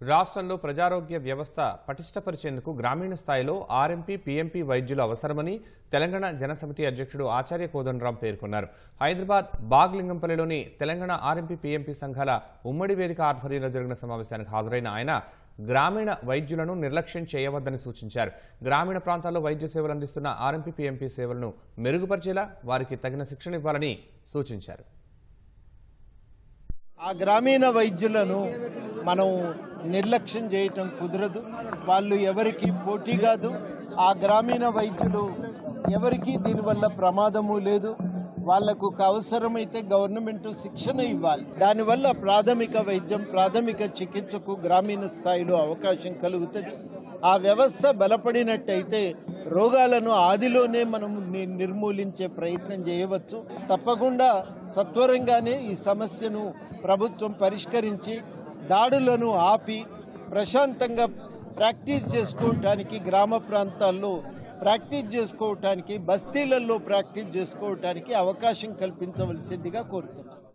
రాష్ట్రంలో ప్రజారోగ్య వ్యవస్థ పటిష్టపరిచేందుకు గ్రామీణ స్థాయిలో ఆర్ఎంపీ పీఎంపీ వైద్యులు అవసరమని తెలంగాణ జనసమితి అధ్యక్షుడు ఆచార్య కోదండరాం పేర్కొన్నారు. హైదరాబాద్ బాగ్లింగంపల్లిలోని తెలంగాణ ఆర్ఎంపీ పీఎంపీ సంఘాల ఉమ్మడి వేదిక ఆధ్వర్యంలో జరిగిన సమావేశానికి హాజరైన ఆయన గ్రామీణ వైద్యులను నిర్లక్ష్యం చేయవద్దని సూచించారు. గ్రామీణ ప్రాంతాల్లో వైద్య సేవలు అందిస్తున్న ఆర్ఎంపీ పీఎంపీ సేవలను మెరుగుపరిచేలా వారికి తగిన శిక్షణ ఇవ్వాలని సూచించారు. ఆ గ్రామీణ వైద్యులను మనం నిర్లక్ష్యం చేయటం కుదరదు. వాళ్ళు ఎవరికి పోటీ కాదు. ఆ గ్రామీణ వైద్యులు ఎవరికి దీనివల్ల ప్రమాదము లేదు. వాళ్ళకు అవసరమైతే గవర్నమెంట్ శిక్షణ ఇవ్వాలి. దానివల్ల ప్రాథమిక వైద్యం ప్రాథమిక చికిత్సకు గ్రామీణ స్థాయిలో అవకాశం కలుగుతుంది. ఆ వ్యవస్థ బలపడినట్టయితే రోగాలను ఆదిలోనే మనం ని- నిర్మూలించే ప్రయత్నం చేయవచ్చు. తప్పకుండా సత్వరంగానే ఈ సమస్యను ప్రభుత్వం పరిష్కరించి దాడులను ఆపి ప్రశాంతంగా ప్రాక్టీస్ చేసుకోవటానికి గ్రామ ప్రాంతాల్లో ప్రాక్టీస్ చేసుకోవటానికి బస్తీలలో ప్రాక్టీస్ చేసుకోవటానికి అవకాశం కల్పించవలసిందిగా కోరుతున్నాను